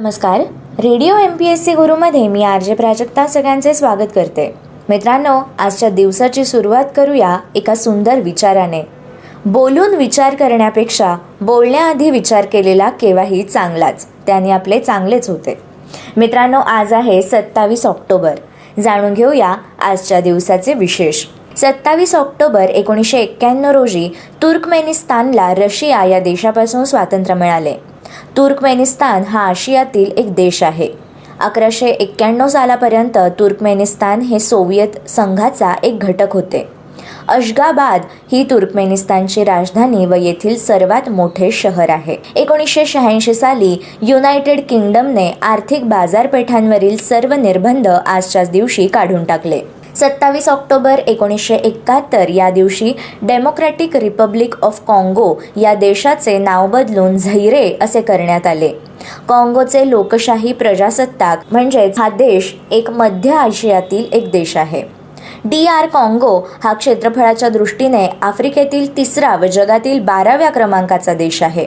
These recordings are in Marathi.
नमस्कार. Radio M P S C गुरुमध्ये मी आर जे प्राजक्ता सगळ्यांचे स्वागत करते. मित्रांनो आजच्या दिवसाची सुरुवात करूया एका सुंदर विचाराने. बोलून विचार करण्यापेक्षा बोलण्याआधी विचार केलेला केव्हाही चांगलाच. त्याने आपले चांगलेच होते. मित्रांनो आज आहे सत्तावीस ऑक्टोबर. जाणून घेऊया आजच्या दिवसाचे विशेष. सत्तावीस ऑक्टोबर एकोणीसशे एक्क्याण्णव रोजी तुर्कमेनिस्तानला रशिया या देशापासून स्वातंत्र्य मिळाले. तुर्कमेनिस्तान हा आशियातील एक देश आहे. अकराशे एक्क्याण्णव सालापर्यंत तुर्कमेनिस्तान हे सोव्हिएत संघाचा एक घटक होते. अशगाबाद ही तुर्कमेनिस्तानची राजधानी व येथील सर्वात मोठे शहर आहे. एकोणीसशे शहाऐंशी साली युनायटेड किंगडमने आर्थिक बाजारपेठांवरील सर्व निर्बंध आजच्याच दिवशी काढून टाकले. सत्तावीस ऑक्टोबर एकोणीसशे एकाहत्तर या दिवशी डेमोक्रॅटिक रिपब्लिक ऑफ काँगो या देशाचे नाव बदलून झैरे असे करण्यात आले. काँगोचे लोकशाही प्रजासत्ताक म्हणजेच हा देश एक मध्य आशियातील एक देश आहे. डी आर काँगो हा क्षेत्रफळाच्या दृष्टीने आफ्रिकेतील तिसरा व जगातील बाराव्या क्रमांकाचा देश आहे.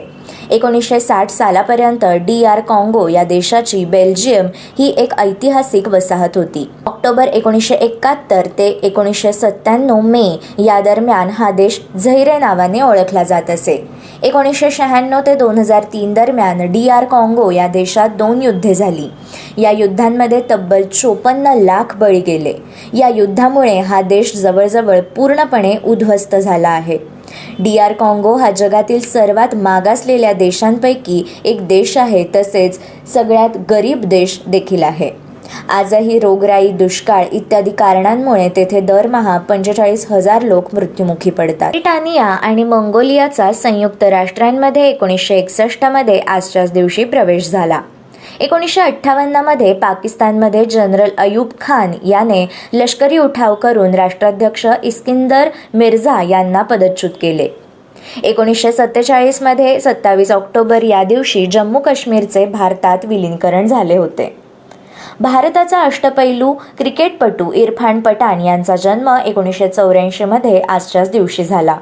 एकोणीसशे साठ सालापर्यंत डी आर काँगो या देशाची बेल्जियम ही एक ऐतिहासिक वसाहत होती. ऑक्टोबर एकोणीसशे एकाहत्तर ते एकोणीसशे सत्त्याण्णव मे या दरम्यान हा देश झैरे नावाने ओळखला जात असे. एकोणीसशे शहाण्णव ते दोन हजार तीन दरम्यान डी आर काँगो या देशात दोन युद्धे झाली. या युद्धांमध्ये तब्बल चोपन्न लाख बळी गेले. या युद्धामुळे हा देश जवळजवळ पूर्णपणे उद्ध्वस्त झाला आहे. डी आर काँगो हा जगातील सर्वात मागासलेल्या देशांपैकी एक देश आहे तसेच सगळ्यात गरीब देश देखील आहे. आजही रोगराई दुष्काळ इत्यादी कारणांमुळे तेथे दरमहा पंचेचाळीस हजार लोक मृत्युमुखी पडतात. ब्रिटानिया आणि मंगोलियाचा संयुक्त राष्ट्रांमध्ये एकोणीसशे एकसष्टमध्ये आजच्याच दिवशी प्रवेश झाला. एकोणीसशे अठ्ठावन्नमध्ये पाकिस्तानमध्ये जनरल अयूब खान याने लष्करी उठाव करून राष्ट्राध्यक्ष इस्किंदर मिर्झा यांना पदच्युत केले. एकोणीसशे सत्तेचाळीसमध्ये सत्तावीस ऑक्टोबर या दिवशी जम्मू काश्मीरचे भारतात विलीनीकरण झाले होते. भारताचा अष्टपैलू क्रिकेटपटू इरफान पठाण यांचा जन्म एकोणीसशे चौऱ्याऐंशीमध्ये आजच्याच दिवशी झाला.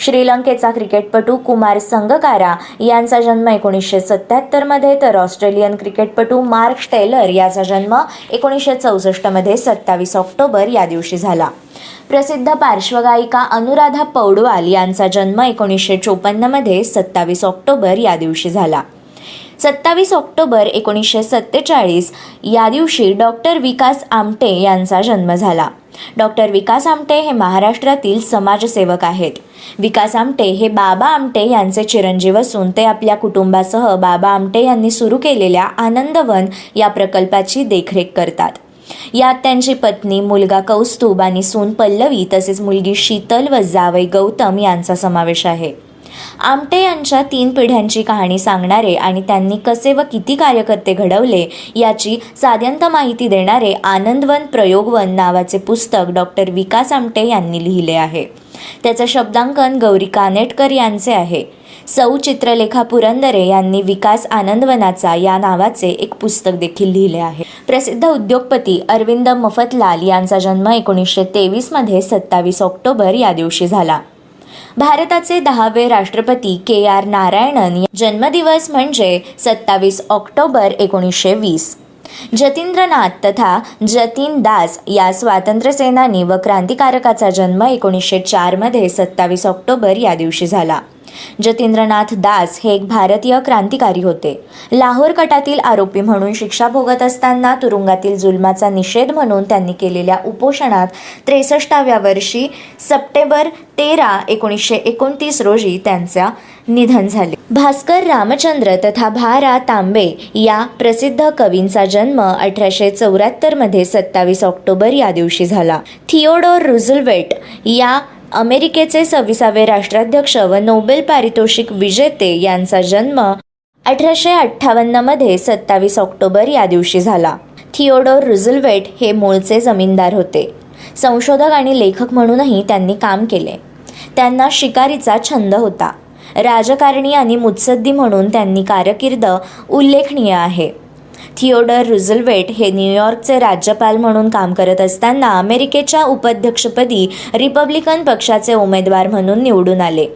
श्रीलंकेचा क्रिकेटपटू कुमार संगकारा यांचा जन्म एकोणीसशे सत्त्याहत्तरमध्ये तर ऑस्ट्रेलियन क्रिकेटपटू मार्क टेलर याचा जन्म एकोणीसशे चौसष्टमध्ये सत्तावीस ऑक्टोबर या दिवशी झाला. प्रसिद्ध पार्श्वगायिका अनुराधा पौडवाल यांचा जन्म एकोणीसशे चोपन्नमध्ये सत्तावीस ऑक्टोबर या दिवशी झाला. सत्तावीस ऑक्टोबर एकोणीसशे सत्तेचाळीस. या दिवशी डॉक्टर विकास आमटे यांचा जन्म झाला. डॉक्टर विकास आमटे हे महाराष्ट्रातील समाजसेवक आहेत. विकास आमटे हे बाबा आमटे यांचे चिरंजीव असून ते आपल्या कुटुंबासह बाबा आमटे यांनी सुरू केलेल्या आनंदवन या प्रकल्पाची देखरेख करतात. यात त्यांची पत्नी मुलगा कौस्तुभ आणि सून पल्लवी तसेच मुलगी शीतल व जावई गौतम यांचा समावेश आहे. आमटे यांच्या तीन पिढ्यांची कहाणी सांगणारे आणि त्यांनी कसे व किती कार्यकर्ते घडवले याची साध्यंत माहिती देणारे आनंदवन प्रयोगवन नावाचे पुस्तक डॉक्टर विकास आमटे यांनी लिहिले आहे. त्याचं शब्दांकन गौरी कानेटकर यांचे आहे. सौ चित्रलेखा पुरंदरे यांनी विकास आनंदवनाचा या नावाचे एक पुस्तक देखील लिहिले आहे. प्रसिद्ध उद्योगपती अरविंद मफतलाल यांचा जन्म एकोणीसशे तेवीसमध्ये सत्तावीस ऑक्टोबर या दिवशी झाला. भारताचे दहावे राष्ट्रपती के आर नारायणन जन्मदिवस म्हणजे सत्तावीस ऑक्टोबर एकोणीसशे वीस. जतींद्रनाथ तथा जतीन दास या स्वातंत्र्यसेनानी व क्रांतिकारकाचा जन्म एकोणीसशे चारमध्ये सत्तावीस ऑक्टोबर या दिवशी झाला. जतींद्रनाथ दास हे एक भारतीय क्रांतिकारी होते. लाहोर कटातील आरोपी म्हणून शिक्षा भोगत असताना तुरुंगातील जुलमाचा निषेध म्हणून त्यांनी केलेल्या उपोषणात त्रेसष्टाव्या वर्षी सप्टेंबर तेरा एकोणीसशे एकोणतीस रोजी त्यांचा निधन झाले. भास्कर रामचंद्र तथा भा रा तांबे या प्रसिद्ध कवींचा जन्म अठराशे चौऱ्याहत्तरमध्ये सत्तावीस ऑक्टोबर या दिवशी झाला. थिओडोर रुझलवेट या अमेरिकेचे सव्वीसावे राष्ट्राध्यक्ष व नोबेल पारितोषिक विजेते यांचा जन्म अठराशे अठ्ठावन्नमध्ये सत्तावीस ऑक्टोबर या दिवशी झाला. थिओडोर रुझलवेट हे मूळचे जमीनदार होते. संशोधक आणि लेखक म्हणूनही त्यांनी काम केले. त्यांना शिकारीचा छंद होता. राजकारणी आणि मुत्सद्दी म्हणून त्यांनी कारकीर्द उल्लेखनीय आहे. थिओडर रुझलवेट हे न्यूयॉर्कचे राज्यपाल म्हणून काम करत असताना अमेरिकेच्या उपाध्यक्षपदी रिपब्लिकन पक्षाचे उमेदवार म्हणून निवडून आले.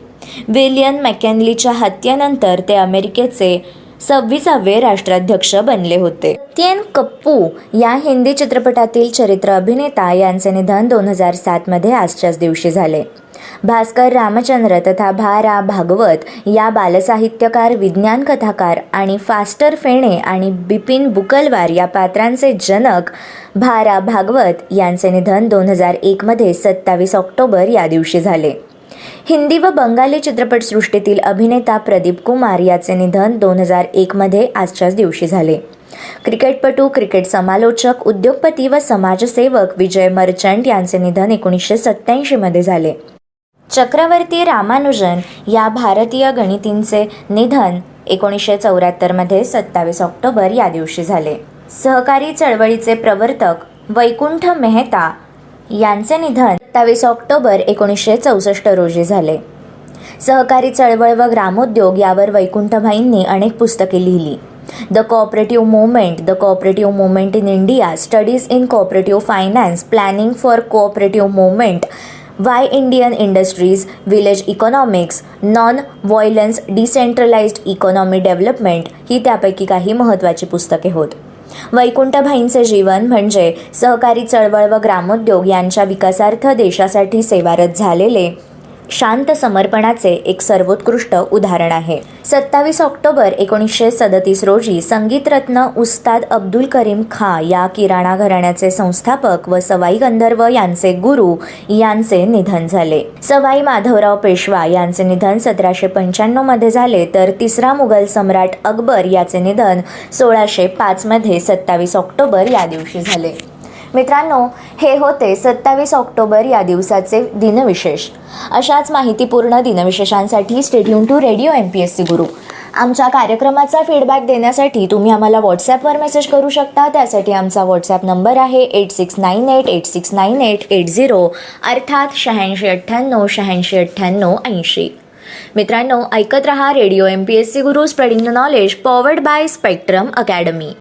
विलियन मॅकॅनलीच्या हत्येनंतर ते अमेरिकेचे सव्वीसावे राष्ट्राध्यक्ष बनले होते. त्येन कप्पू या हिंदी चित्रपटातील चरित्र अभिनेता यांचे निधन दोन हजार सातमध्ये आजच्याच दिवशी झाले. भास्कर रामचंद्र तथा भा रा भागवत या बालसाहित्यकार विज्ञान कथाकार आणि फास्टर फेणे आणि बिपिन बुकलवार या पात्रांचे जनक भा रा भागवत यांचे निधन दोन हजार एकमध्ये सत्तावीस ऑक्टोबर या दिवशी झाले. हिंदी व बंगाली चित्रपटसृष्टीतील अभिनेता प्रदीप कुमार याचे निधन दोन हजार एकमध्ये आजच्याच दिवशी झाले. क्रिकेटपटू क्रिकेट समालोचक उद्योगपती व समाजसेवक विजय मर्चंट यांचे निधन एकोणीसशे सत्त्याऐंशीमध्ये झाले. चक्रवर्ती रामानुजन या भारतीय गणितींचे निधन एकोणीसशे चौऱ्याहत्तरमध्ये सत्तावीस ऑक्टोबर या दिवशी झाले. सहकारी चळवळीचे प्रवर्तक वैकुंठ मेहता यांचे निधन सत्तावीस ऑक्टोबर एकोणीसशे चौसष्ट रोजी झाले. सहकारी चळवळ व ग्रामोद्योग यावर वैकुंठभाईंनी अनेक पुस्तके लिहिली. The cooperative movement the cooperative movement in India studies in cooperative finance planning for cooperative movement why Indian industries village economics non violence decentralised economy development ही त्यापैकी काही महत्त्वाची पुस्तके होत. वैकुंठभाईंचे जीवन म्हणजे सहकारी चळवळ व ग्रामोद्योग यांच्या विकासार्थ देशासाठी सेवारत झालेले शांत समर्पणाचे एक सर्वोत्कृष्ट उदाहरण आहे. सत्तावीस ऑक्टोबर एकोणीसशे सदतीस रोजी संगीतरत्न उस्ताद अब्दुल करीम खा या किराणा घराण्याचे संस्थापक व सवाई गंधर्व यांचे गुरु यांचे निधन झाले. सवाई माधवराव पेशवा यांचे निधन सतराशे पंच्याण्णवमध्ये झाले तर तिसरा मुघल सम्राट अकबर याचे निधन सोळाशे पाचमध्ये सत्तावीस ऑक्टोबर या दिवशी झाले. मित्रांनो हे होते सत्तावीस ऑक्टोबर या दिवसाचे दिनविशेष. अशाच माहितीपूर्ण दिनविशेषांसाठी stay tuned to radio M P S C Guru आमच्या कार्यक्रमाचा फीडबॅक देण्यासाठी तुम्ही आम्हाला व्हॉट्सॲपवर मेसेज करू शकता. त्यासाठी आमचा व्हॉट्सॲप नंबर आहे eight six nine eight eight six nine eight eight zero अर्थात शहाऐंशी अठ्ठ्याण्णव शहाऐंशी अठ्ठ्याण्णव ऐंशी. मित्रांनो ऐकत रहा radio M P S C Guru spreading the knowledge powered by Spectrum Academy